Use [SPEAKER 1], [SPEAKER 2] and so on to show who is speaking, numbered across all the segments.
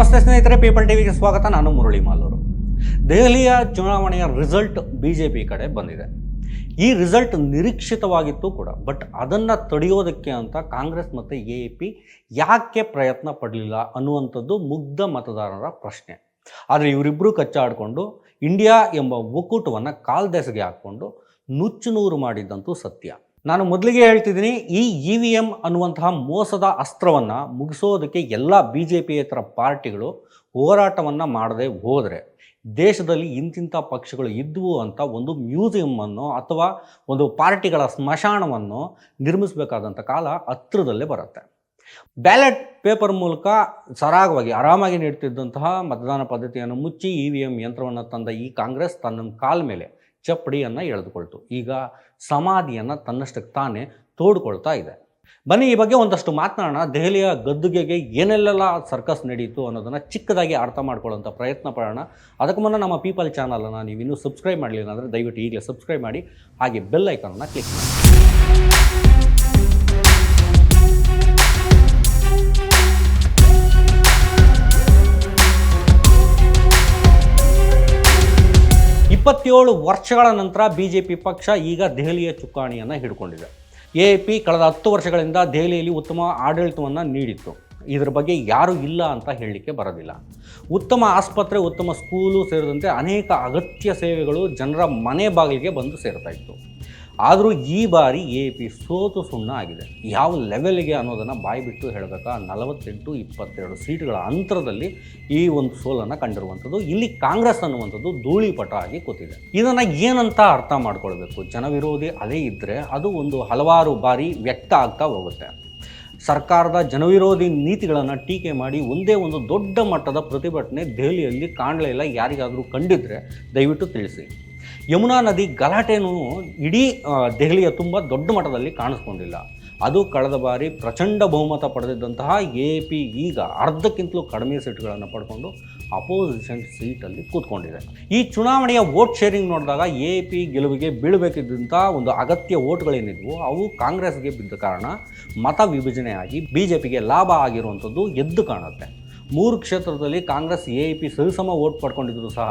[SPEAKER 1] ನಮಸ್ತೆ ಸ್ನೇಹಿತರೆ ಪೀಪಲ್ ಟಿವಿಗೆ ಸ್ವಾಗತ. ನಾನು ಮುರಳಿ ಮಾಲೂರು. ದೆಹಲಿಯ ಚುನಾವಣೆಯ ರಿಸಲ್ಟ್ ಬಿ ಜೆ ಪಿ ಕಡೆ ಬಂದಿದೆ. ಈ ರಿಸಲ್ಟ್ ನಿರೀಕ್ಷಿತವಾಗಿತ್ತು ಕೂಡ. ಬಟ್ ಅದನ್ನು ತಡೆಯೋದಕ್ಕೆ ಅಂತ ಕಾಂಗ್ರೆಸ್ ಮತ್ತು ಎ ಪಿ ಯಾಕೆ ಪ್ರಯತ್ನ ಪಡಲಿಲ್ಲ ಅನ್ನುವಂಥದ್ದು ಮುಗ್ಧ ಮತದಾರರ ಪ್ರಶ್ನೆ. ಆದರೆ ಇವರಿಬ್ಬರು ಕಚ್ಚಾಡಿಕೊಂಡು ಇಂಡಿಯಾ ಎಂಬ ಒಕ್ಕೂಟವನ್ನು ಕಾಲ್ದೆಸಗೆ ಹಾಕ್ಕೊಂಡು ನುಚ್ಚುನೂರು ಮಾಡಿದ್ದಂತೂ ಸತ್ಯ. ನಾನು ಮೊದಲಿಗೆ ಹೇಳ್ತಿದ್ದೀನಿ, ಈ ಇ ವಿ ಎಂ ಅನ್ನುವಂತಹ ಮೋಸದ ಅಸ್ತ್ರವನ್ನು ಮುಗಿಸೋದಕ್ಕೆ ಎಲ್ಲ ಬಿ ಜೆ ಪಿಯೇತರ ಪಾರ್ಟಿಗಳು ಹೋರಾಟವನ್ನು ಮಾಡದೆ ಹೋದರೆ, ದೇಶದಲ್ಲಿ ಇಂತಿಂಥ ಪಕ್ಷಗಳು ಇದ್ದವು ಅಂತ ಒಂದು ಮ್ಯೂಸಿಯಮ್ಮನ್ನು ಅಥವಾ ಒಂದು ಪಾರ್ಟಿಗಳ ಸ್ಮಶಾನವನ್ನು ನಿರ್ಮಿಸಬೇಕಾದಂಥ ಕಾಲ ಹತ್ರದಲ್ಲೇ ಬರುತ್ತೆ. ಬ್ಯಾಲೆಟ್ ಪೇಪರ್ ಮೂಲಕ ಸರಾಗವಾಗಿ ಆರಾಮಾಗಿ ನೀಡ್ತಿದ್ದಂತಹ ಮತದಾನ ಪದ್ಧತಿಯನ್ನು ಮುಚ್ಚಿ ಇ ವಿ ಎಂ ಯಂತ್ರವನ್ನು ತಂದ ಈ ಕಾಂಗ್ರೆಸ್ ತನ್ನ ಕಾಲ ಮೇಲೆ ಚಪ್ಪಡಿಯನ್ನು ಎಳೆದುಕೊಳ್ತು. ಈಗ ಸಮಾಧಿಯನ್ನು ತನ್ನಷ್ಟಕ್ಕೆ ತಾನೇ ತೋಡ್ಕೊಳ್ತಾ ಇದೆ. ಬನ್ನಿ, ಈ ಬಗ್ಗೆ ಒಂದಷ್ಟು ಮಾತನಾಡೋಣ. ದೆಹಲಿಯ ಗದ್ದುಗೆಗೆ ಏನೆಲ್ಲೆಲ್ಲ ಸರ್ಕಸ್ ನಡೀತು ಅನ್ನೋದನ್ನು ಚಿಕ್ಕದಾಗಿ ಅರ್ಥ ಮಾಡ್ಕೊಳ್ಳೋಂಥ ಪ್ರಯತ್ನ ಪಡೋಣ. ಅದಕ್ಕೂ ಮುನ್ನ ನಮ್ಮ ಪೀಪಲ್ ಚಾನಲನ್ನು ನೀವು ಇನ್ನೂ ಸಬ್ಸ್ಕ್ರೈಬ್ ಮಾಡಲಿಲ್ಲ ಅಂದರೆ ದಯವಿಟ್ಟು ಈಗಲೇ ಸಬ್ಸ್ಕ್ರೈಬ್ ಮಾಡಿ. ಹಾಗೆ ಬೆಲ್ ಐಕಾನನ್ನು ಕ್ಲಿಕ್ ಮಾಡಿ. ಇಪ್ಪತ್ತೇಳು ವರ್ಷಗಳ ನಂತರ ಬಿ ಜೆ ಪಿ ಪಕ್ಷ ಈಗ ದೆಹಲಿಯ ಚುಕ್ಕಾಣಿಯನ್ನು ಹಿಡ್ಕೊಂಡಿದೆ. ಎ ಪಿ ಕಳೆದ ಹತ್ತು ವರ್ಷಗಳಿಂದ ದೆಹಲಿಯಲ್ಲಿ ಉತ್ತಮ ಆಡಳಿತವನ್ನು ನೀಡಿತ್ತು. ಇದರ ಬಗ್ಗೆ ಯಾರೂ ಇಲ್ಲ ಅಂತ ಹೇಳಲಿಕ್ಕೆ ಬರೋದಿಲ್ಲ. ಉತ್ತಮ ಆಸ್ಪತ್ರೆ, ಉತ್ತಮ ಸ್ಕೂಲು ಸೇರಿದಂತೆ ಅನೇಕ ಅಗತ್ಯ ಸೇವೆಗಳು ಜನರ ಮನೆ ಬಾಗಿಲಿಗೆ ಬಂದು ಸೇರ್ತಾ ಇತ್ತು. ಆದರೂ ಈ ಬಾರಿ ಎ ಪಿ ಸೋತು ಸುಣ್ಣ ಆಗಿದೆ. ಯಾವ ಲೆವೆಲ್ಗೆ ಅನ್ನೋದನ್ನು ಬಾಯಿ ಬಿಟ್ಟು ಹೇಳಬೇಕಾ? ನಲವತ್ತೆಂಟು, ಇಪ್ಪತ್ತೆರಡು ಸೀಟ್ಗಳ ಅಂತರದಲ್ಲಿ ಈ ಒಂದು ಸೋಲನ್ನು ಕಂಡಿರುವಂಥದ್ದು, ಇಲ್ಲಿ ಕಾಂಗ್ರೆಸ್ ಅನ್ನುವಂಥದ್ದು ಧೂಳಿಪಟ ಆಗಿ ಕೂತಿದೆ. ಇದನ್ನು ಏನಂತ ಅರ್ಥ ಮಾಡ್ಕೊಳ್ಬೇಕು? ಜನವಿರೋಧಿ ಅಲೆ ಇದ್ದರೆ ಅದು ಒಂದು ಹಲವಾರು ಬಾರಿ ವ್ಯಕ್ತ ಆಗ್ತಾ ಹೋಗುತ್ತೆ. ಸರ್ಕಾರದ ಜನವಿರೋಧಿ ನೀತಿಗಳನ್ನು ಟೀಕೆ ಮಾಡಿ ಒಂದೇ ಒಂದು ದೊಡ್ಡ ಮಟ್ಟದ ಪ್ರತಿಭಟನೆ ದೆಹಲಿಯಲ್ಲಿ ಕಾಣಲೇ ಇಲ್ಲ. ಯಾರಿಗಾದರೂ ಕಂಡಿದ್ರೆ ದಯವಿಟ್ಟು ತಿಳಿಸಿ. ಯಮುನಾ ನದಿ ಗಲಾಟೆನೂ ಇಡೀ ದೆಹಲಿಯ ತುಂಬ ದೊಡ್ಡ ಮಟ್ಟದಲ್ಲಿ ಕಾಣಿಸ್ಕೊಂಡಿಲ್ಲ. ಅದು ಕಳೆದ ಬಾರಿ ಪ್ರಚಂಡ ಬಹುಮತ ಪಡೆದಿದ್ದಂತಹ ಎ ಪಿ ಈಗ ಅರ್ಧಕ್ಕಿಂತಲೂ ಕಡಿಮೆ ಸೀಟ್ಗಳನ್ನು ಪಡ್ಕೊಂಡು ಅಪೋಸಿಷನ್ ಸೀಟಲ್ಲಿ ಕೂತ್ಕೊಂಡಿದೆ. ಈ ಚುನಾವಣೆಯ ವೋಟ್ ಶೇರಿಂಗ್ ನೋಡಿದಾಗ ಎ ಪಿ ಗೆಲುವಿಗೆ ಬೀಳಬೇಕಿದ್ದಂಥ ಒಂದು ಅಗತ್ಯ ವೋಟ್ಗಳೇನಿದ್ವು ಅವು ಕಾಂಗ್ರೆಸ್ಗೆ ಬಿದ್ದ ಕಾರಣ ಮತ ವಿಭಜನೆಯಾಗಿ ಬಿ ಜೆ ಲಾಭ ಆಗಿರುವಂಥದ್ದು ಎದ್ದು ಕಾಣುತ್ತೆ. ಮೂರು ಕ್ಷೇತ್ರದಲ್ಲಿ ಕಾಂಗ್ರೆಸ್, ಎ ಪಿ ಸರಿಸಮ ವೋಟ್ ಪಡ್ಕೊಂಡಿದ್ರು ಸಹ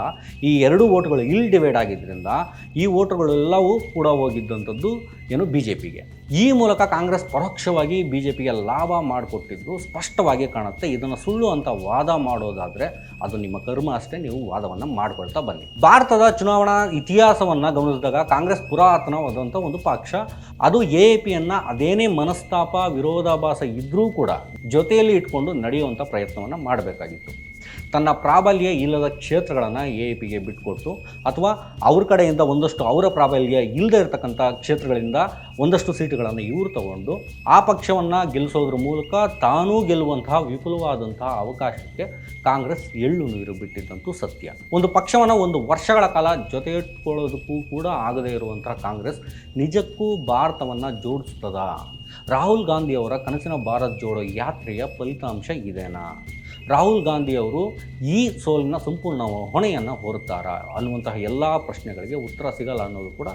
[SPEAKER 1] ಈ ಎರಡು ಓಟ್ಗಳು ಇಲ್ ಡಿವೈಡ್ ಆಗಿದ್ದರಿಂದ ಈ ಓಟ್ಗಳೆಲ್ಲವೂ ಕೂಡ ಹೋಗಿದ್ದಂಥದ್ದು ಏನು ಬಿ ಜೆ ಪಿಗೆ ಈ ಮೂಲಕ ಕಾಂಗ್ರೆಸ್ ಪರೋಕ್ಷವಾಗಿ ಬಿ ಜೆ ಪಿಗೆ ಲಾಭ ಮಾಡಿಕೊಟ್ಟಿದ್ದು ಸ್ಪಷ್ಟವಾಗಿ ಕಾಣುತ್ತೆ. ಇದನ್ನು ಸುಳ್ಳು ಅಂತ ವಾದ ಮಾಡೋದಾದರೆ ಅದು ನಿಮ್ಮ ಕರ್ಮ ಅಷ್ಟೇ, ನೀವು ವಾದವನ್ನು ಮಾಡಿಕೊಳ್ತಾ ಬನ್ನಿ. ಭಾರತದ ಚುನಾವಣಾ ಇತಿಹಾಸವನ್ನು ಗಮನಿಸಿದಾಗ ಕಾಂಗ್ರೆಸ್ ಪುರಾತನವಾದಂಥ ಒಂದು ಪಕ್ಷ. ಅದು ಎ ಪಿಯನ್ನು ಅದೇನೇ ಮನಸ್ತಾಪ, ವಿರೋಧಾಭಾಸ ಇದ್ದರೂ ಕೂಡ ಜೊತೆಯಲ್ಲಿ ಇಟ್ಕೊಂಡು ನಡೆಯುವಂಥ ಪ್ರಯತ್ನವನ್ನು ಮಾಡಬೇಕಾಗಿತ್ತು. ತನ್ನ ಪ್ರಾಬಲ್ಯ ಇಲ್ಲದ ಕ್ಷೇತ್ರಗಳನ್ನು ಎ ಪಿಗೆ ಬಿಟ್ಕೊಟ್ಟು ಅಥವಾ ಅವ್ರ ಕಡೆಯಿಂದ ಒಂದಷ್ಟು ಅವರ ಪ್ರಾಬಲ್ಯ ಇಲ್ಲದೆ ಇರತಕ್ಕಂಥ ಕ್ಷೇತ್ರಗಳಿಂದ ಒಂದಷ್ಟು ಸೀಟುಗಳನ್ನು ಇವರು ತಗೊಂಡು ಆ ಪಕ್ಷವನ್ನು ಗೆಲ್ಲಿಸೋದ್ರ ಮೂಲಕ ತಾನೂ ಗೆಲ್ಲುವಂತಹ ವಿಪುಲವಾದಂತಹ ಅವಕಾಶಕ್ಕೆ ಕಾಂಗ್ರೆಸ್ ಎಳ್ಳು ನೀರು ಬಿಟ್ಟಿದ್ದಂತೂ ಸತ್ಯ. ಒಂದು ಪಕ್ಷವನ್ನು ಒಂದು ವರ್ಷಗಳ ಕಾಲ ಜೊತೆ ಇಟ್ಕೊಳ್ಳೋದಕ್ಕೂ ಕೂಡ ಆಗದೇ ಇರುವಂತಹ ಕಾಂಗ್ರೆಸ್ ನಿಜಕ್ಕೂ ಭಾರತವನ್ನು ಜೋಡಿಸ್ತದ? ರಾಹುಲ್ ಗಾಂಧಿಯವರ ಕನಸಿನ ಭಾರತ್ ಜೋಡೋ ಯಾತ್ರೆಯ ಫಲಿತಾಂಶ ಇದೇನಾ? ರಾಹುಲ್ ಗಾಂಧಿ ಅವರು ಈ ಸೋಲಿನ ಸಂಪೂರ್ಣ ಹೊಣೆಯನ್ನು ಹೊರುತ್ತಾರಾ ಅನ್ನುವಂತಹ ಎಲ್ಲ ಪ್ರಶ್ನೆಗಳಿಗೆ ಉತ್ತರ ಸಿಗಲ್ಲ ಅನ್ನೋದು ಕೂಡ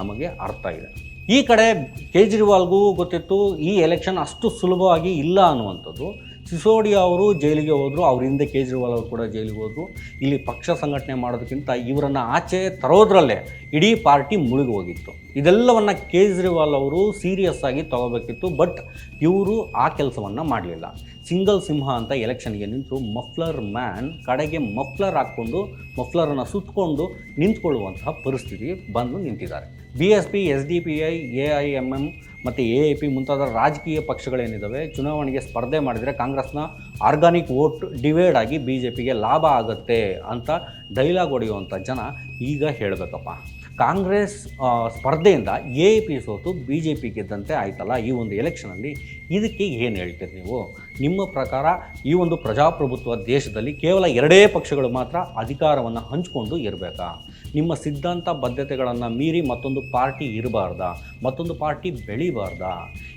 [SPEAKER 1] ನಮಗೆ ಅರ್ಥ ಇದೆ. ಈ ಕಡೆ ಕೇಜ್ರಿವಾಲ್ಗೂ ಗೊತ್ತಿತ್ತು, ಈ ಎಲೆಕ್ಷನ್ ಅಷ್ಟು ಸುಲಭವಾಗಿ ಇಲ್ಲ ಅನ್ನುವಂಥದ್ದು. ಸಿಸೋಡಿಯಾ ಅವರು ಜೈಲಿಗೆ ಹೋದರು, ಅವ್ರ ಹಿಂದೆ ಕೇಜ್ರಿವಾಲ್ ಅವರು ಕೂಡ ಜೈಲಿಗೆ ಹೋದರು. ಇಲ್ಲಿ ಪಕ್ಷ ಸಂಘಟನೆ ಮಾಡೋದಕ್ಕಿಂತ ಇವರನ್ನು ಆಚೆ ತರೋದ್ರಲ್ಲೇ ಇಡೀ ಪಾರ್ಟಿ ಮುಳುಗಿ ಹೋಗಿತ್ತು. ಇದೆಲ್ಲವನ್ನು ಕೇಜ್ರಿವಾಲ್ ಅವರು ಸೀರಿಯಸ್ ಆಗಿ ತಗೋಬೇಕಿತ್ತು ಬಟ್ ಇವರು ಆ ಕೆಲಸವನ್ನು ಮಾಡಲಿಲ್ಲ. ಸಿಂಗಲ್ ಸಿಂಹ ಅಂತ ಎಲೆಕ್ಷನ್ಗೆ ನಿಂತು ಮಫ್ಲರ್ ಮ್ಯಾನ್ ಕಡೆಗೆ ಮಫ್ಲರ್ ಹಾಕ್ಕೊಂಡು ಮಫ್ಲರನ್ನು ಸುತ್ತಕೊಂಡು ನಿಂತ್ಕೊಳ್ಳುವಂತಹ ಪರಿಸ್ಥಿತಿ ಬಂದು ನಿಂತಿದ್ದಾರೆ. B S P S D P I A I M M ಮತ್ತು ಎ ಎ ಪಿ ಮುಂತಾದ ರಾಜಕೀಯ ಪಕ್ಷಗಳೇನಿದ್ದಾವೆ ಚುನಾವಣೆಗೆ ಸ್ಪರ್ಧೆ ಮಾಡಿದರೆ ಕಾಂಗ್ರೆಸ್ನ ಆರ್ಗಾನಿಕ್ ವೋಟ್ ಡಿವೈಡ್ ಆಗಿ ಬಿ ಜೆ ಪಿಗೆ ಲಾಭ ಆಗುತ್ತೆ ಅಂತ ಡೈಲಾಗ್ ಹೊಡೆಯುವಂಥ ಜನ ಈಗ ಹೇಳಬೇಕಪ್ಪ. ಕಾಂಗ್ರೆಸ್ ಸ್ಪರ್ಧೆಯಿಂದ ಎ ಪಿ ಸೋತು ಬಿ ಜೆ ಪಿ ಗೆದ್ದಂತೆ ಆಯ್ತಲ್ಲ ಈ ಒಂದು ಎಲೆಕ್ಷನಲ್ಲಿ. ಇದಕ್ಕೆ ಏನು ಹೇಳ್ತೀರಿ ನೀವು? ನಿಮ್ಮ ಪ್ರಕಾರ ಈ ಒಂದು ಪ್ರಜಾಪ್ರಭುತ್ವ ದೇಶದಲ್ಲಿ ಕೇವಲ ಎರಡೇ ಪಕ್ಷಗಳು ಮಾತ್ರ ಅಧಿಕಾರವನ್ನು ಹಂಚಿಕೊಂಡು ಇರಬೇಕಾ? ನಿಮ್ಮ ಸಿದ್ಧಾಂತ ಬದ್ಧತೆಗಳನ್ನು ಮೀರಿ ಮತ್ತೊಂದು ಪಾರ್ಟಿ ಇರಬಾರ್ದಾ? ಮತ್ತೊಂದು ಪಾರ್ಟಿ ಬೆಳಿಬಾರ್ದಾ?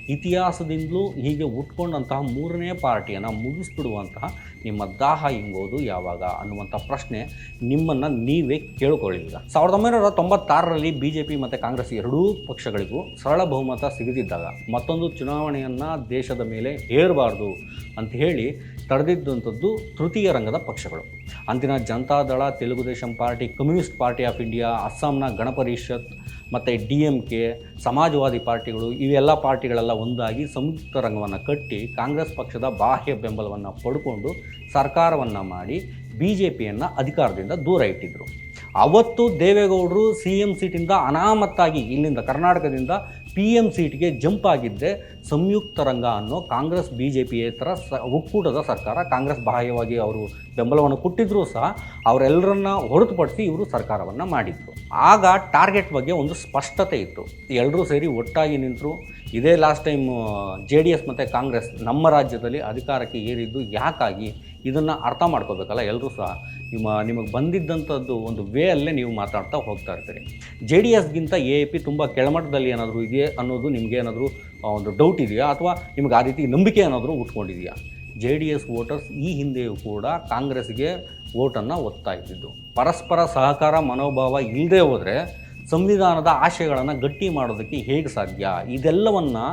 [SPEAKER 1] ಇತಿಹಾಸದಿಂದಲೂ ಹೀಗೆ ಉಟ್ಕೊಂಡಂತಹ ಮೂರನೇ ಪಾರ್ಟಿಯನ್ನು ಮುಗಿಸ್ಬಿಡುವಂತಹ ನಿಮ್ಮ ದಾಹ ಹಿಂಗೋದು ಯಾವಾಗ ಅನ್ನುವಂಥ ಪ್ರಶ್ನೆ ನಿಮ್ಮನ್ನು ನೀವೇ ಕೇಳಿಕೊಳ್ಳಿ ಈಗ ಸಾವಿರದ ಒಂಬೈನೂರ ತೊಂಬತ್ತಾರರಲ್ಲಿ ಬಿ ಜೆ ಪಿ ಮತ್ತು ಕಾಂಗ್ರೆಸ್ ಎರಡೂ ಪಕ್ಷಗಳಿಗೂ ಸರಳ ಬಹುಮತ ಸಿಗದಿದ್ದಾಗ ಮತ್ತೊಂದು ಚುನಾವಣೆಯನ್ನು ದೇಶದ ಮೇಲೆ ಹೇರಬಾರ್ದು ಅಂತ ಹೇಳಿ ತಡೆದಿದ್ದಂಥದ್ದು ತೃತೀಯ ರಂಗದ ಪಕ್ಷಗಳು. ಅಂದಿನ Janata Dal Telugu Desam party, communist party of India, ಅಸ್ಸಾಂನ ಗಣಪರಿಷತ್ ಮತ್ತು ಡಿ ಎಂ ಕೆ, ಸಮಾಜವಾದಿ ಪಾರ್ಟಿಗಳು, ಇವೆಲ್ಲ ಪಾರ್ಟಿಗಳೆಲ್ಲ ಒಂದಾಗಿ ಸಂಯುಕ್ತ ರಂಗವನ್ನು ಕಟ್ಟಿ ಕಾಂಗ್ರೆಸ್ ಪಕ್ಷದ ಬಾಹ್ಯ ಬೆಂಬಲವನ್ನು ಪಡ್ಕೊಂಡು ಸರ್ಕಾರವನ್ನು ಮಾಡಿ ಬಿ ಜೆ ಪಿಯನ್ನು ಅಧಿಕಾರದಿಂದ ದೂರ ಇಟ್ಟಿದ್ದರು ಅವತ್ತು ದೇವೇಗೌಡರು ಸಿ ಎಂ ಸೀಟಿಂದ ಅನಾಮತ್ತಾಗಿ ಇಲ್ಲಿಂದ ಕರ್ನಾಟಕದಿಂದ ಪಿ ಎಂ ಸೀಟ್ಗೆ ಜಂಪ್ ಆಗಿದ್ದೆ. ಸಂಯುಕ್ತ ರಂಗ ಅನ್ನೋ ಕಾಂಗ್ರೆಸ್ ಬಿ ಜೆ ಪಿಯೇತರ ಸ, ಒಕ್ಕೂಟದ ಸರ್ಕಾರ, ಕಾಂಗ್ರೆಸ್ ಬಾಹ್ಯವಾಗಿ ಅವರು ಬೆಂಬಲವನ್ನು ಕೊಟ್ಟಿದ್ದರೂ ಸಹ, ಅವರೆಲ್ಲರನ್ನ ಹೊರತುಪಡಿಸಿ ಇವರು ಸರ್ಕಾರವನ್ನು ಮಾಡಿದರು. ಆಗ ಟಾರ್ಗೆಟ್ ಬಗ್ಗೆ ಒಂದು ಸ್ಪಷ್ಟತೆ ಇತ್ತು. ಎಲ್ಲರೂ ಸೇರಿ ಒಟ್ಟಾಗಿ ನಿಂತರು. ಇದೇ last time J D S ಮತ್ತು ಕಾಂಗ್ರೆಸ್ ನಮ್ಮ ರಾಜ್ಯದಲ್ಲಿ ಅಧಿಕಾರಕ್ಕೆ ಏರಿದ್ದು ಯಾಕಾಗಿ ಇದನ್ನು ಅರ್ಥ ಮಾಡ್ಕೋಬೇಕಲ್ಲ ಎಲ್ಲರೂ ಸಹ. ನಿಮ್ಮ, ನಿಮಗೆ ಬಂದಿದ್ದಂಥದ್ದು ಒಂದು ವೇ ಅಲ್ಲೇ ನೀವು ಮಾತಾಡ್ತಾ ಹೋಗ್ತಾ ಇರ್ತೀರಿ. ಜೆ ಡಿ ಎಸ್ಗಿಂತ ಎ ಪಿ ತುಂಬ ಕೆಳಮಟ್ಟದಲ್ಲಿ ಏನಾದರೂ ಇದೆಯೇ ಅನ್ನೋದು ನಿಮಗೆ ಏನಾದರೂ ಒಂದು ಡೌಟ್ ಇದೆಯಾ? ಅಥವಾ ನಿಮ್ಗೆ ಆ ರೀತಿ ನಂಬಿಕೆ ಏನಾದರೂ ಉಟ್ಕೊಂಡಿದೆಯಾ? ಜೆ ಡಿ ಎಸ್ ವೋಟರ್ಸ್ ಈ ಹಿಂದೆಯೂ ಕೂಡ ಕಾಂಗ್ರೆಸ್ಗೆ ವೋಟನ್ನು ಒತ್ತಾ ಇದ್ದಿದ್ದು. ಪರಸ್ಪರ ಸಹಕಾರ, ಮನೋಭಾವ ಇಲ್ಲದೆ ಹೋದರೆ ಸಂವಿಧಾನದ ಆಶಯಗಳನ್ನು ಗಟ್ಟಿ ಮಾಡೋದಕ್ಕೆ ಹೇಗೆ ಸಾಧ್ಯ? ಇದೆಲ್ಲವನ್ನು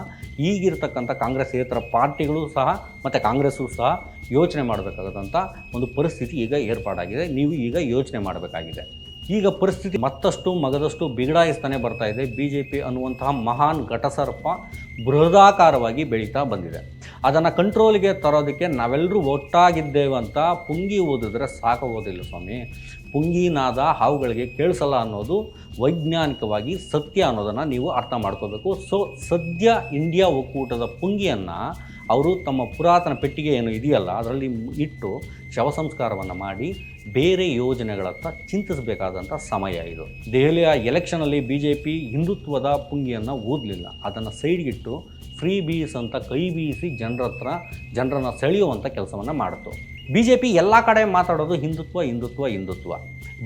[SPEAKER 1] ಈಗಿರ್ತಕ್ಕಂಥ ಕಾಂಗ್ರೆಸ್ಸೇತರ ಪಾರ್ಟಿಗಳು ಸಹ ಮತ್ತು ಕಾಂಗ್ರೆಸ್ಸು ಸಹ ಯೋಚನೆ ಮಾಡಬೇಕಾದಂಥ ಒಂದು ಪರಿಸ್ಥಿತಿ ಈಗ ಏರ್ಪಾಡಾಗಿದೆ. ನೀವು ಈಗ ಯೋಚನೆ ಮಾಡಬೇಕಾಗಿದೆ. ಈಗ ಪರಿಸ್ಥಿತಿ ಮತ್ತಷ್ಟು ಮಗದಷ್ಟು ಬಿಗಡಾಯಿಸ್ತಾನೆ ಬರ್ತಾ ಇದೆ. ಬಿ ಜೆ ಪಿ ಅನ್ನುವಂತಹ ಮಹಾನ್ ಘಟಸರ್ಪ ಬೃಹದಾಕಾರವಾಗಿ ಬೆಳೀತಾ ಬಂದಿದೆ. ಅದನ್ನು ಕಂಟ್ರೋಲ್ಗೆ ತರೋದಕ್ಕೆ ನಾವೆಲ್ಲರೂ ಒಟ್ಟಾಗಿದ್ದೇವೆ ಅಂತ ಪುಂಗಿ ಓದಿದ್ರೆ ಸಾಕಾಗೋದಿಲ್ಲ ಸ್ವಾಮಿ. ಪುಂಗಿನಾದ ಹಾವುಗಳಿಗೆ ಕೇಳಿಸಲ್ಲ ಅನ್ನೋದು ವೈಜ್ಞಾನಿಕವಾಗಿ ಸತ್ಯ ಅನ್ನೋದನ್ನು ನೀವು ಅರ್ಥ ಮಾಡ್ಕೋಬೇಕು. ಸೊ, ಸದ್ಯ ಇಂಡಿಯಾ ಒಕ್ಕೂಟದ ಪುಂಗಿಯನ್ನು ಅವರು ತಮ್ಮ ಪುರಾತನ ಪೆಟ್ಟಿಗೆ ಏನು ಇದೆಯಲ್ಲ, ಅದರಲ್ಲಿ ಇಟ್ಟು ಶವ ಸಂಸ್ಕಾರವನ್ನು ಮಾಡಿ ಬೇರೆ ಯೋಜನೆಗಳತ್ತ ಚಿಂತಿಸಬೇಕಾದಂಥ ಸಮಯ ಇದು. ದೆಹಲಿಯ ಎಲೆಕ್ಷನಲ್ಲಿ ಬಿ ಜೆ ಪಿ ಹಿಂದುತ್ವದ ಪುಂಗಿಯನ್ನು ಓದಲಿಲ್ಲ ಅದನ್ನು ಸೈಡ್ಗಿಟ್ಟು ಫ್ರೀ ಬೀಸ್ ಅಂತ ಕೈ ಬೀಸಿ ಜನರ ಹತ್ರ ಜನರನ್ನು ಸೆಳೆಯುವಂಥ ಕೆಲಸವನ್ನು ಮಾಡಿತು. ಬಿ ಜೆ ಪಿ ಎಲ್ಲ ಕಡೆ ಮಾತಾಡೋದು ಹಿಂದುತ್ವ ಹಿಂದುತ್ವ ಹಿಂದುತ್ವ.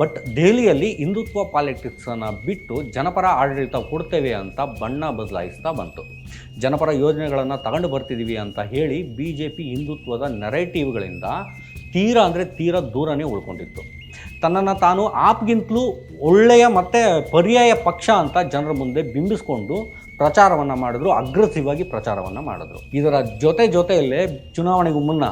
[SPEAKER 1] ಬಟ್ ದೆಹಲಿಯಲ್ಲಿ ಹಿಂದುತ್ವ ಪಾಲಿಟಿಕ್ಸನ್ನು ಬಿಟ್ಟು ಜನಪರ ಆಡಳಿತ ಕೊಡ್ತೇವೆ ಅಂತ ಬಣ್ಣ ಬದಲಾಯಿಸ್ತಾ ಬಂತು. ಜನಪರ ಯೋಜನೆಗಳನ್ನು ತಗೊಂಡು ಬರ್ತಿದ್ದೀವಿ ಅಂತ ಹೇಳಿ ಬಿ ಜೆ ಪಿ ಹಿಂದುತ್ವದ ನೆರೇಟಿವ್ಗಳಿಂದ ತೀರಾ ಅಂದರೆ ತೀರಾ ದೂರನೇ ಉಳ್ಕೊಂಡಿತ್ತು. ತನ್ನನ್ನು ತಾನು ಆಪ್ಗಿಂತಲೂ ಒಳ್ಳೆಯ ಮತ್ತು ಪರ್ಯಾಯ ಪಕ್ಷ ಅಂತ ಜನರ ಮುಂದೆ ಬಿಂಬಿಸ್ಕೊಂಡು ಪ್ರಚಾರವನ್ನು ಮಾಡಿದ್ರು ಅಗ್ರೆಸಿವ್ ಆಗಿ ಪ್ರಚಾರವನ್ನು ಮಾಡಿದ್ರು. ಇದರ ಜೊತೆ ಜೊತೆಯಲ್ಲೇ ಚುನಾವಣೆಗೂ ಮುನ್ನ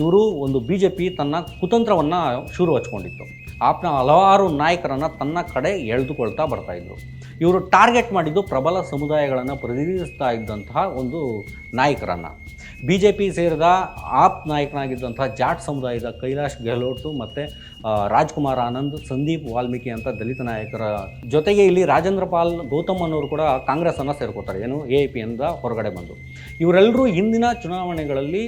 [SPEAKER 1] ಇವರು ಒಂದು ಬಿ ಜೆ ಪಿ ತನ್ನ ಕುತಂತ್ರವನ್ನು ಶುರು ಹಚ್ಕೊಂಡಿತ್ತು. ಆಪ್ನ ಹಲವಾರು ನಾಯಕರನ್ನು ತನ್ನ ಕಡೆ ಎಳೆದುಕೊಳ್ತಾ ಬರ್ತಾಯಿದ್ರು ಇವರು ಟಾರ್ಗೆಟ್ ಮಾಡಿದ್ದು ಪ್ರಬಲ ಸಮುದಾಯಗಳನ್ನು ಪ್ರತಿನಿಧಿಸ್ತಾ ಇದ್ದಂತಹ ಒಂದು ನಾಯಕರನ್ನು. ಬಿ ಜೆ ಪಿ ಸೇರಿದ ಆಪ್ ನಾಯಕನಾಗಿದ್ದಂಥ ಜಾಟ್ ಸಮುದಾಯದ ಕೈಲಾಶ್ ಗೆಹ್ಲೋಟ್ ಮತ್ತು ರಾಜ್ಕುಮಾರ್ ಆನಂದ್, ಸಂದೀಪ್ ವಾಲ್ಮೀಕಿ ಅಂತ ದಲಿತ ನಾಯಕರ ಜೊತೆಗೆ ಇಲ್ಲಿ ರಾಜೇಂದ್ರ ಪಾಲ್, ಗೌತಮ್ ಅನ್ನೋರು ಕೂಡ ಕಾಂಗ್ರೆಸ್ಸನ್ನು ಸೇರ್ಕೋತಾರೆ. ಏನು, ಎ ಪಿ ಇಂದ ಹೊರಗಡೆ ಬಂದು. ಇವರೆಲ್ಲರೂ ಹಿಂದಿನ ಚುನಾವಣೆಗಳಲ್ಲಿ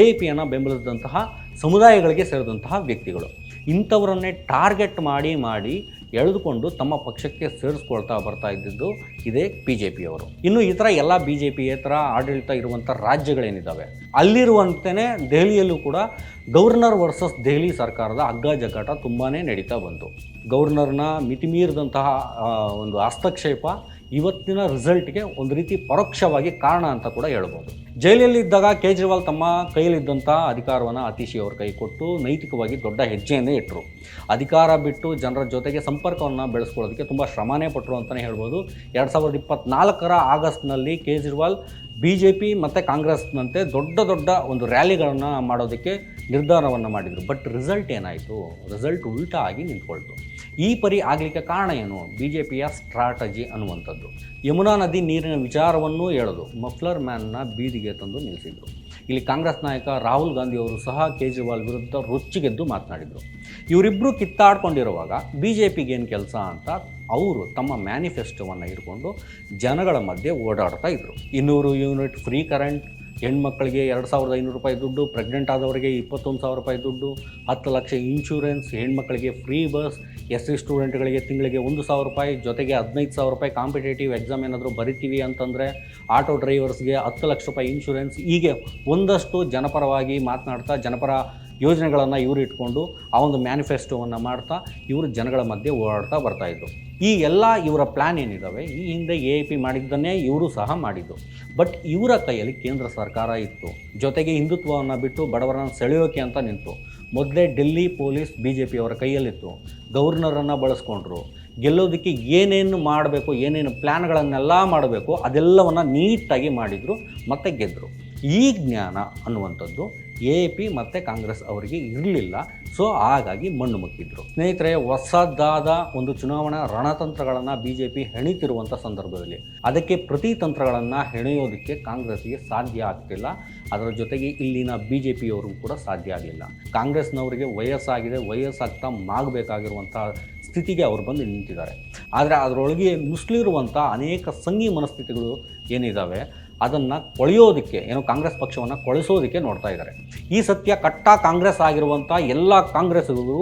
[SPEAKER 1] ಎ ಪಿಯನ್ನು ಬೆಂಬಲಿಸಿದಂತಹ ಸಮುದಾಯಗಳಿಗೆ ಸೇರಿದಂತಹ ವ್ಯಕ್ತಿಗಳು. ಇಂಥವರನ್ನೇ ಟಾರ್ಗೆಟ್ ಮಾಡಿ ಮಾಡಿ ಎಳೆದುಕೊಂಡು ತಮ್ಮ ಪಕ್ಷಕ್ಕೆ ಸೇರಿಸ್ಕೊಳ್ತಾ ಬರ್ತಾ ಇದ್ದಿದ್ದು ಇದೇ ಬಿ ಜೆ ಪಿಯವರು ಇನ್ನು ಈ ಥರ ಎಲ್ಲ ಬಿ ಜೆ ಪಿಯೇತರ ಆಡಳಿತ ಇರುವಂಥ ರಾಜ್ಯಗಳೇನಿದ್ದಾವೆ? ಅಲ್ಲಿರುವಂತೆಯೇ ದೆಹಲಿಯಲ್ಲೂ ಕೂಡ ಗವರ್ನರ್ ವರ್ಸಸ್ ದೆಹಲಿ ಸರ್ಕಾರದ ಹಗ್ಗ ಜಗ್ಗಾಟ ತುಂಬಾ ನಡೀತಾ ಬಂತು ಗವರ್ನರ್ನ ಮಿತಿಮೀರಿದಂತಹ ಒಂದು ಹಸ್ತಕ್ಷೇಪ ಇವತ್ತಿನ ರಿಸಲ್ಟ್ಗೆ ಒಂದು ರೀತಿ ಪರೋಕ್ಷವಾಗಿ ಕಾರಣ ಅಂತ ಕೂಡ ಹೇಳ್ಬೋದು. ಜೈಲಲ್ಲಿದ್ದಾಗ ಕೇಜ್ರಿವಾಲ್ ತಮ್ಮ ಕೈಯಲ್ಲಿದ್ದಂಥ ಅಧಿಕಾರವನ್ನು ಅತಿಶಿ ಅವ್ರ ಕೈ ಕೊಟ್ಟು ನೈತಿಕವಾಗಿ ದೊಡ್ಡ ಹೆಜ್ಜೆಯನ್ನೇ ಇಟ್ಟರು ಅಧಿಕಾರ ಬಿಟ್ಟು ಜನರ ಜೊತೆಗೆ ಸಂಪರ್ಕವನ್ನು ಬೆಳೆಸ್ಕೊಳ್ಳೋದಕ್ಕೆ ತುಂಬ ಶ್ರಮನೇ ಪಟ್ಟರು ಅಂತಲೇ ಹೇಳ್ಬೋದು. ಎರಡು ಸಾವಿರದ ಇಪ್ಪತ್ನಾಲ್ಕರ ಆಗಸ್ಟ್ನಲ್ಲಿ ಕೇಜ್ರಿವಾಲ್ ಬಿ ಜೆ ಪಿ ಮತ್ತು ಕಾಂಗ್ರೆಸ್ನಂತೆ ದೊಡ್ಡ ದೊಡ್ಡ ಒಂದು ರ್ಯಾಲಿಗಳನ್ನು ಮಾಡೋದಕ್ಕೆ ನಿರ್ಧಾರವನ್ನು ಮಾಡಿದರು. ಬಟ್ ರಿಸಲ್ಟ್ ಏನಾಯಿತು? ರಿಸಲ್ಟ್ ಉಲ್ಟಾ ಆಗಿ ನಿಂತ್ಕೊಳ್ತು. ಈ ಪರಿ ಆಗಲಿಕ್ಕೆ ಕಾರಣ ಏನು? ಬಿ ಜೆ ಪಿಯ ಸ್ಟ್ರಾಟಜಿ ಅನ್ನುವಂಥದ್ದು. ಯಮುನಾ ನದಿ ನೀರಿನ ವಿಚಾರವನ್ನೂ ಹೇಳೋದು. ಮಫ್ಲರ್ ಮ್ಯಾನ್ನ ಬೀದಿಗೆ ತಂದು ನಿಲ್ಲಿಸಿದರು. ಇಲ್ಲಿ ಕಾಂಗ್ರೆಸ್ ನಾಯಕ ರಾಹುಲ್ ಗಾಂಧಿ ಅವರು ಸಹ ಕೇಜ್ರಿವಾಲ್ ವಿರುದ್ಧ ರೊಚ್ಚಿಗೆದ್ದು ಮಾತನಾಡಿದರು. ಇವರಿಬ್ಬರು ಕಿತ್ತಾಡ್ಕೊಂಡಿರುವಾಗ ಬಿ ಜೆ ಪಿಗೆ ಏನು ಕೆಲಸ ಅಂತ ಅವರು ತಮ್ಮ ಮ್ಯಾನಿಫೆಸ್ಟೋವನ್ನು ಇಟ್ಕೊಂಡು ಜನಗಳ ಮಧ್ಯೆ ಓಡಾಡ್ತಾ ಇದ್ದರು ಇನ್ನೂರು ಯೂನಿಟ್ ಫ್ರೀ ಕರೆಂಟ್ ಹೆಣ್ಮಕ್ಳಿಗೆ ಎರಡು ಸಾವಿರದ ಐನೂರು ರೂಪಾಯಿ ದುಡ್ಡು ಪ್ರೆಗ್ನೆಂಟ್ ಆದವರಿಗೆ ಇಪ್ಪತ್ತೊಂದು ಸಾವಿರ ರೂಪಾಯಿ ದುಡ್ಡು, ಹತ್ತು ಲಕ್ಷ ಇನ್ಶೂರೆನ್ಸ್ ಹೆಣ್ಮಕ್ಳಿಗೆ ಫ್ರೀ ಬಸ್ ಎಸ್ ಸಿ ಸ್ಟೂಡೆಂಟ್ಗಳಿಗೆ ತಿಂಗಳಿಗೆ ಒಂದು ಸಾವಿರ ರೂಪಾಯಿ, ಜೊತೆಗೆ ಹದಿನೈದು ಸಾವಿರ ರೂಪಾಯಿ ಕಾಂಪಿಟೇಟಿವ್ ಎಕ್ಸಾಮ್ ಏನಾದರೂ ಬರಿತೀವಿ ಅಂತಂದರೆ ಆಟೋ ಡ್ರೈವರ್ಸ್ಗೆ ಹತ್ತು ಲಕ್ಷ ರೂಪಾಯಿ ಇನ್ಶೂರೆನ್ಸ್ ಹೀಗೆ ಒಂದಷ್ಟು ಜನಪರವಾಗಿ ಮಾತನಾಡ್ತಾ, ಜನಪರ ಯೋಜನೆಗಳನ್ನು ಇವರು ಇಟ್ಕೊಂಡು ಆ ಒಂದು ಮ್ಯಾನಿಫೆಸ್ಟೋವನ್ನು ಮಾಡ್ತಾ ಇವರು ಜನಗಳ ಮಧ್ಯೆ ಓಡಾಡ್ತಾ ಬರ್ತಾಯಿದ್ರು ಈ ಎಲ್ಲ ಇವರ ಪ್ಲ್ಯಾನ್ ಏನಿದ್ದಾವೆ ಈ ಹಿಂದೆ ಎ ಐ ಪಿ ಮಾಡಿದ್ದನ್ನೇ ಇವರು ಸಹ ಮಾಡಿದ್ದು. ಬಟ್ ಇವರ ಕೈಯಲ್ಲಿ ಕೇಂದ್ರ ಸರ್ಕಾರ ಇತ್ತು. ಜೊತೆಗೆ ಹಿಂದುತ್ವವನ್ನು ಬಿಟ್ಟು ಬಡವರನ್ನು ಸೆಳೆಯೋಕೆ ಅಂತ ನಿಂತು. ಮೊದಲೇ ಡೆಲ್ಲಿ ಪೊಲೀಸ್ ಬಿ ಜೆ ಪಿಯವರ ಕೈಯಲ್ಲಿತ್ತು. ಗವರ್ನರನ್ನು ಬಳಸ್ಕೊಂಡ್ರು. ಗೆಲ್ಲೋದಕ್ಕೆ ಏನೇನು ಮಾಡಬೇಕು, ಏನೇನು ಪ್ಲ್ಯಾನ್ಗಳನ್ನೆಲ್ಲ ಮಾಡಬೇಕು ಅದೆಲ್ಲವನ್ನು ನೀಟಾಗಿ ಮಾಡಿದರು ಮತ್ತು ಗೆದ್ದರು ಈ ಜ್ಞಾನ ಅನ್ನುವಂಥದ್ದು ಎ ಪಿ ಮತ್ತು ಕಾಂಗ್ರೆಸ್ ಅವರಿಗೆ ಇರಲಿಲ್ಲ. ಸೊ, ಹಾಗಾಗಿ ಮಣ್ಣು ಮುಕ್ಕಿದ್ರು. ಸ್ನೇಹಿತರೆ, ಹೊಸದಾದ ಒಂದು ಚುನಾವಣಾ ರಣತಂತ್ರಗಳನ್ನು ಬಿ ಜೆ ಪಿ ಹೆಣಿತಿರುವಂಥ ಸಂದರ್ಭದಲ್ಲಿ. ಅದಕ್ಕೆ ಪ್ರತಿ ತಂತ್ರಗಳನ್ನು ಹೆಣೆಯೋದಕ್ಕೆ ಕಾಂಗ್ರೆಸ್ಗೆ ಸಾಧ್ಯ ಆಗ್ತಿಲ್ಲ. ಅದರ ಜೊತೆಗೆ ಇಲ್ಲಿನ ಬಿ ಜೆ ಪಿಯವರು ಕೂಡ ಸಾಧ್ಯ ಆಗಲಿಲ್ಲ. ಕಾಂಗ್ರೆಸ್ನವರಿಗೆ ವಯಸ್ಸಾಗಿದೆ, ವಯಸ್ಸಾಗ್ತಾ ಮಾಗಬೇಕಾಗಿರುವಂಥ ಸ್ಥಿತಿಗೆ ಅವರು ಬಂದು ನಿಂತಿದ್ದಾರೆ. ಆದರೆ ಅದರೊಳಗೆ ಮುಸ್ಲಿರುವಂಥ ಅನೇಕ ಸಂಘಿ ಮನಸ್ಥಿತಿಗಳು ಏನಿದ್ದಾವೆ ಅದನ್ನು ಕೊಳೆಯೋದಕ್ಕೆ, ಏನು ಕಾಂಗ್ರೆಸ್ ಪಕ್ಷವನ್ನು ಕೊಳಿಸೋದಕ್ಕೆ ನೋಡ್ತಾ ಇದ್ದಾರೆ. ಈ ಸತ್ಯ ಕಟ್ಟ ಕಾಂಗ್ರೆಸ್ ಆಗಿರುವಂಥ ಎಲ್ಲ ಕಾಂಗ್ರೆಸ್ಗೂ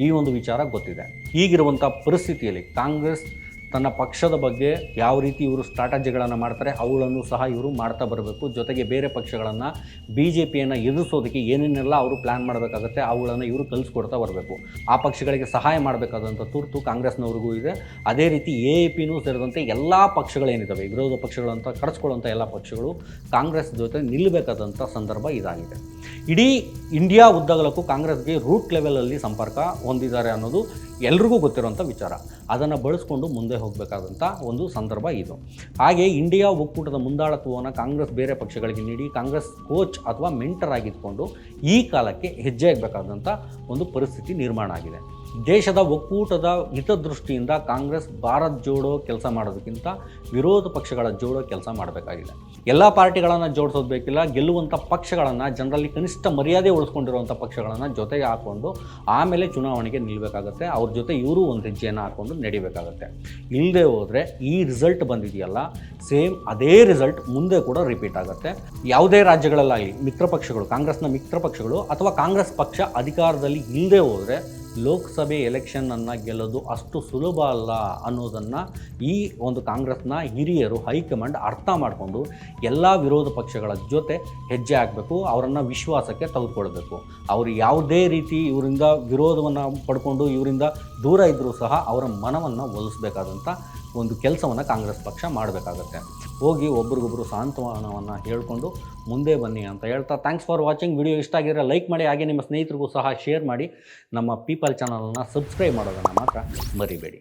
[SPEAKER 1] ಈ ಒಂದು ವಿಚಾರ ಗೊತ್ತಿದೆ. ಈಗಿರುವಂಥ ಪರಿಸ್ಥಿತಿಯಲ್ಲಿ ಕಾಂಗ್ರೆಸ್ ತನ್ನ ಪಕ್ಷದ ಬಗ್ಗೆ ಯಾವ ರೀತಿ ಇವರು ಸ್ಟ್ರಾಟಜಿಗಳನ್ನು ಮಾಡ್ತಾರೆ ಅವುಗಳನ್ನು ಸಹ ಇವರು ಮಾಡ್ತಾ ಬರಬೇಕು. ಜೊತೆಗೆ ಬೇರೆ ಪಕ್ಷಗಳನ್ನು ಬಿ ಜೆ ಪಿಯನ್ನು ಎದುರಿಸೋದಕ್ಕೆ ಏನೇನೆಲ್ಲ ಅವರು ಪ್ಲ್ಯಾನ್ ಮಾಡಬೇಕಾಗತ್ತೆ ಅವುಗಳನ್ನು ಇವರು ಕಲಿಸ್ಕೊಡ್ತಾ ಬರಬೇಕು. ಆ ಪಕ್ಷಗಳಿಗೆ ಸಹಾಯ ಮಾಡಬೇಕಾದಂಥ ತುರ್ತು ಕಾಂಗ್ರೆಸ್ನವ್ರಿಗೂ ಇದೆ. ಅದೇ ರೀತಿ ಎ ಎ ಪಿನೂ ಸೇರಿದಂತೆ ಎಲ್ಲ ಪಕ್ಷಗಳೇನಿದ್ದಾವೆ ವಿರೋಧ ಪಕ್ಷಗಳಂತ ಕರೆಸ್ಕೊಳ್ಳುವಂಥ ಎಲ್ಲ ಪಕ್ಷಗಳು ಕಾಂಗ್ರೆಸ್ ಜೊತೆ ನಿಲ್ಲಬೇಕಾದಂಥ ಸಂದರ್ಭ ಇದಾಗಿದೆ. ಇಡೀ ಇಂಡಿಯಾ ಉದ್ದಗಲಕ್ಕೂ ಕಾಂಗ್ರೆಸ್ಗೆ ರೂಟ್ ಲೆವೆಲಲ್ಲಿ ಸಂಪರ್ಕ ಹೊಂದಿದ್ದಾರೆ ಅನ್ನೋದು ಎಲ್ರಿಗೂ ಗೊತ್ತಿರುವಂಥ ವಿಚಾರ. ಅದನ್ನು ಬಳಸ್ಕೊಂಡು ಮುಂದೆ ಹೋಗಬೇಕಾದಂಥ ಒಂದು ಸಂದರ್ಭ ಇದು. ಹಾಗೆ ಇಂಡಿಯಾ ಒಕ್ಕೂಟದ ಮುಂದಾಳತ್ವವನ್ನು ಕಾಂಗ್ರೆಸ್ ಬೇರೆ ಪಕ್ಷಗಳಿಗೆ ನೀಡಿ, ಕಾಂಗ್ರೆಸ್ ಕೋಚ್ ಅಥವಾ ಮೆಂಟರ್ ಆಗಿದ್ದುಕೊಂಡು ಈ ಕಾಲಕ್ಕೆ ಹೆಜ್ಜೆ ಆಗಬೇಕಾದಂಥ ಒಂದು ಪರಿಸ್ಥಿತಿ ನಿರ್ಮಾಣ ಆಗಿದೆ. ದೇಶದ ಒಕ್ಕೂಟದ ಹಿತದೃಷ್ಟಿಯಿಂದ ಕಾಂಗ್ರೆಸ್ ಭಾರತ್ ಜೋಡೋ ಕೆಲಸ ಮಾಡೋದಕ್ಕಿಂತ ವಿರೋಧ ಪಕ್ಷಗಳ ಜೋಡೋ ಕೆಲಸ ಮಾಡಬೇಕಾಗಿದೆ. ಎಲ್ಲ ಪಾರ್ಟಿಗಳನ್ನು ಜೋಡಿಸೋದು ಬೇಕಿಲ್ಲ ಗೆಲ್ಲುವಂಥ ಪಕ್ಷಗಳನ್ನು ಜನರಲ್ಲಿ ಕನಿಷ್ಠ ಮರ್ಯಾದೆ ಉಳಿಸ್ಕೊಂಡಿರುವಂಥ ಪಕ್ಷಗಳನ್ನು ಜೊತೆಗೆ ಹಾಕ್ಕೊಂಡು ಆಮೇಲೆ ಚುನಾವಣೆಗೆ ನಿಲ್ಲಬೇಕಾಗತ್ತೆ ಅವ್ರ ಜೊತೆ ಇವರು ಒಂದು ಹೆಜ್ಜೆಯನ್ನು ಹಾಕ್ಕೊಂಡು ನಡಿಬೇಕಾಗತ್ತೆ. ಇಲ್ಲದೆ ಹೋದರೆ ಈ ರಿಸಲ್ಟ್ ಬಂದಿದೆಯಲ್ಲ, ಸೇಮ್ ಅದೇ ರಿಸಲ್ಟ್ ಮುಂದೆ ಕೂಡ ರಿಪೀಟ್ ಆಗುತ್ತೆ. ಯಾವುದೇ ರಾಜ್ಯಗಳಲ್ಲಾಗಲಿ, ಮಿತ್ರ ಪಕ್ಷಗಳು, ಕಾಂಗ್ರೆಸ್ನ ಮಿತ್ರ ಪಕ್ಷಗಳು ಅಥವಾ ಕಾಂಗ್ರೆಸ್ ಪಕ್ಷ ಅಧಿಕಾರದಲ್ಲಿ ಇಲ್ಲದೆ ಹೋದರೆ ಲೋಕಸಭೆ ಎಲೆಕ್ಷನನ್ನು ಗೆಲ್ಲೋದು ಅಷ್ಟು ಸುಲಭ ಅಲ್ಲ ಅನ್ನೋದನ್ನು ಈ ಒಂದು ಕಾಂಗ್ರೆಸ್ನ ಹಿರಿಯರು ಹೈಕಮಾಂಡ್ ಅರ್ಥ ಮಾಡಿಕೊಂಡು ಎಲ್ಲ ವಿರೋಧ ಪಕ್ಷಗಳ ಜೊತೆ ಹೆಜ್ಜೆ ಹಾಕಬೇಕು, ಅವರನ್ನು ವಿಶ್ವಾಸಕ್ಕೆ ತೆಗೆದುಕೊಳ್ಬೇಕು. ಅವರು ಯಾವುದೇ ರೀತಿ ಇವರಿಂದ ವಿರೋಧವನ್ನು ಪಡ್ಕೊಂಡು ಇವರಿಂದ ದೂರ ಇದ್ದರೂ ಸಹ ಅವರ ಮನವನ್ನು ಒಲಿಸಬೇಕಾದಂಥ ಒಂದು ಕೆಲಸವನ್ನು ಕಾಂಗ್ರೆಸ್ ಪಕ್ಷ ಮಾಡಬೇಕಾಗತ್ತೆ. ಹೋಗಿ ಒಬ್ರಿಗೊಬ್ರು ಸಾಂತ್ವನವನ್ನು ಹೇಳ್ಕೊಂಡು ಮುಂದೆ ಬನ್ನಿ ಅಂತ ಹೇಳ್ತಾ ಥ್ಯಾಂಕ್ಸ್ ಫಾರ್ ವಾಚಿಂಗ್ ವಿಡಿಯೋ ಇಷ್ಟ ಆಗಿದ್ರೆ ಲೈಕ್ ಮಾಡಿ, ಹಾಗೆ ನಿಮ್ಮ ಸ್ನೇಹಿತರಿಗೂ ಸಹ ಶೇರ್ ಮಾಡಿ. ನಮ್ಮ ಪೀಪಲ್ ಚಾನಲನ್ನು ಸಬ್ಸ್ಕ್ರೈಬ್ ಮಾಡೋದನ್ನು ಮಾತ್ರ ಮರಿಬೇಡಿ.